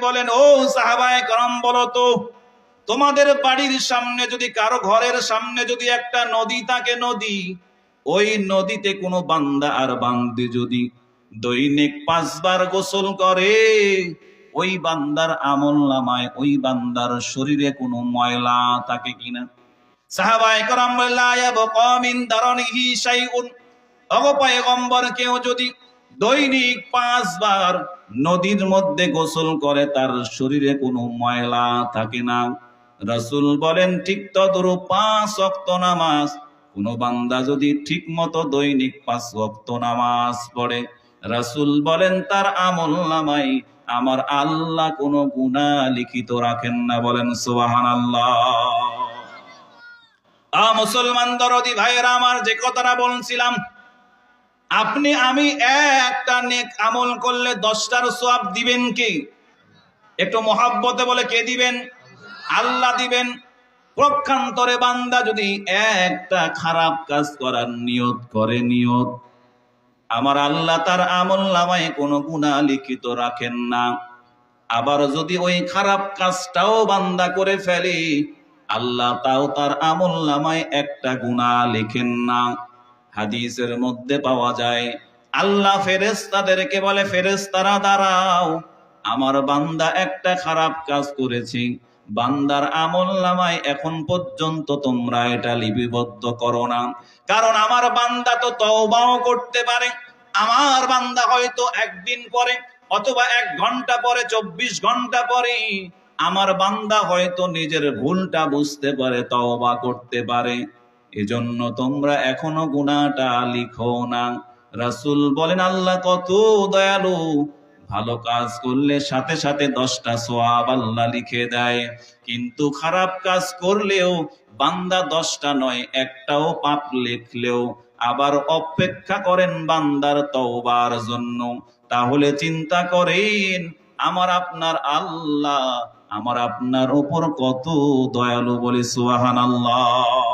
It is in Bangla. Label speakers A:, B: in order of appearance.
A: বলেন, ও সাহাবায়ে করম, বলো তো, তোমাদের বাড়ির সামনে যদি, কারও ঘরের সামনে যদি একটা নদী থাকে নদী, ওই নদীতে কোনো বান্দা আর বান্দি যদি দৈনিক পাঁচবার গোসল করে, ওই বান্দার আমল নামায়, ওই বান্দার শরীরে কোনো ময়লা থাকে কিনা? সাহাবায়ে করম বলেন, লা ইয়াবকা মিন দারনিহি শাইউন। কেউ যদি দৈনিক পাঁচবার নদীর মধ্যে গোসল করে, তার শরীরে কোনো ময়লা থাকে না। রাসূল বলেন, ঠিক তদরূপ পাঁচ ওয়াক্ত নামাজ। কোন বান্দা যদি ঠিক মতো দৈনিক পাঁচ ওয়াক্ত নামাজ পড়ে, রাসূল বলেন, তার আমল নামাই আমার আল্লাহ কোনো গুনাহ লিখিত রাখেন না। বলেন, সুবহানাল্লাহ। আ মুসলমান দরদি ভাইয়েরা আমার যে কথাটা বলছিলাম আপনি, আমি একটা নেক আমল করলে দশটার সোয়াব দিবেন কি? একটু মহাব্বতে বলে কে দিবেন? আল্লাহ দিবেন। প্রক্ষান্তরে বান্দা যদি একটা খারাপ কাজ করার নিয়ত করে, নিয়ত। আমার আল্লাহ তার আমল নামায় কোনো গুণা লিখিত রাখেন না। আবার যদি ওই খারাপ কাজটাও বান্দা করে ফেলে, আল্লাহ তাও তার আমল নামায় একটা গুণা লেখেন না। হাদিসের মধ্যে পাওয়া যায়, আল্লাহ ফেরেস্তাদেরকে বলে ফেরেস্তারা দাঁড়াও। আমার বান্দা একটা খারাপ কাজ করেছি। বান্দার আমল নামায় এখন পর্যন্ত তোমরা এটা লিপিবদ্ধ করো না। কারণ আমার বান্দা তো তওবাও করতে পারে। আমার বান্দা হয়তো একদিন পরে অথবা এক ঘণ্টা পরে, চব্বিশ ঘণ্টা পরে আমার বান্দা হয়তো নিজের ভুলটা বুঝতে পারে, তওবা করতে পারে। এজন্য তোমরা এখনও গুনাহটা লিখো না। রাসূল বলেন, আল্লাহ কত দয়ালু। ভালো কাজ করলে সাথে সাথে দশটা সোয়াব আল্লাহ লিখে দেয়। কিন্তু খারাপ কাজ করলেও বান্দা দশটা নয়, একটাও পাপ লিখলেও। আবার অপেক্ষা করেন বান্দার তওবার জন্য। তাহলে চিন্তা করেন, আমার আপনার আল্লাহ, আমার আপনার ওপর কত দয়ালু বলে সুবহানাল্লাহ।